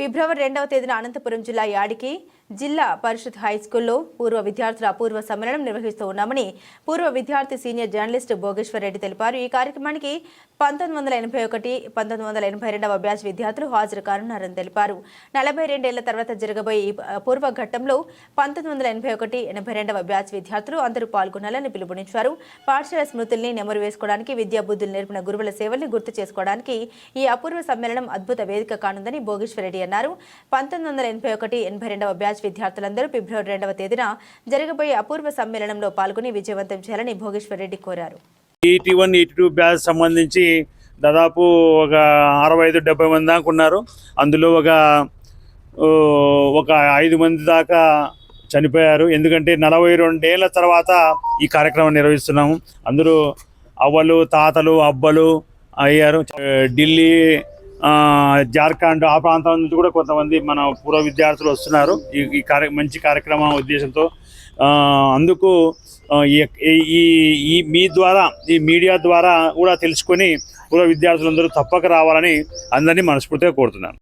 ఫిబ్రవరి రెండవ తేదీన అనంతపురం జిల్లా యాడికి జిల్లా పరిషత్ హై స్కూల్లో పూర్వ విద్యార్థుల అపూర్వ సమ్మేళనం నిర్వహిస్తూ ఉన్నామని పూర్వ విద్యార్థి సీనియర్ జర్నలిస్ట్ భోగేశ్వర్ రెడ్డి తెలిపారు. ఈ కార్యక్రమానికి పంతొమ్మిది వందల ఎనభై ఒకటి పంతొమ్మిది వందల ఎనభై రెండవ బ్యాచ్ విద్యార్థులు హాజరు కానున్నారని తెలిపారు. నలభై రెండేళ్ళ తర్వాత జరగబోయే ఈ పూర్వ ఘట్టంలో పంతొమ్మిది వందల ఎనభై ఒకటి ఎనభై రెండవ బ్యాచ్ విద్యార్థులు అందరూ పాల్గొనాలని పిలుపునిచ్చారు. పాఠశాల స్మృతుల్ని నెమరు వేసుకోవడానికి విద్యా బుద్ధులు నేర్పిన గురువుల సేవల్ని గుర్తు చేసుకోవడానికి ఈ అపూర్వ సమ్మేళనం అద్భుత వేదిక కానుందని భోగేశ్వర్ రెడ్డి అన్నారు. పంతొమ్మిది వందల ఎనభై ఒకటి ఎనభై రెండవ బ్యాచ్ విద్యార్థులందరూ ఫిబ్రవరి రెండవ తేదీన జరగబోయే అపూర్వ సమ్మేళనంలో పాల్గొని విజయవంతం చేయాలని భోగేశ్వర్ రెడ్డి కోరారు. Eighty one eighty two batch సంబంధించి దాదాపు ఒక అరవై ఐదు డెబ్బై మంది దాకా ఉన్నారు. అందులో ఒక ఒక ఐదు మంది దాకా చనిపోయారు. ఎందుకంటే నలభై రెండేళ్ళ తర్వాత ఈ కార్యక్రమం నిర్వహిస్తున్నాము. అందరూ అవ్వలు తాతలు అబ్బలు అయ్యారు. ఢిల్లీ జార్ఖండ్ ఆ ప్రాంతం నుంచి కూడా కొంతమంది మన పూర్వ విద్యార్థులు వస్తున్నారు. ఈ ఈ కార్య మంచి కార్యక్రమం ఉద్దేశంతో. అందుకు ఈ- ఈ ఈ మీ ద్వారా ఈ మీడియా ద్వారా కూడా తెలుసుకొని పూర్వ విద్యార్థులందరూ తప్పక రావాలని అందరినీ మనస్ఫూర్తిగా కోరుతున్నాను.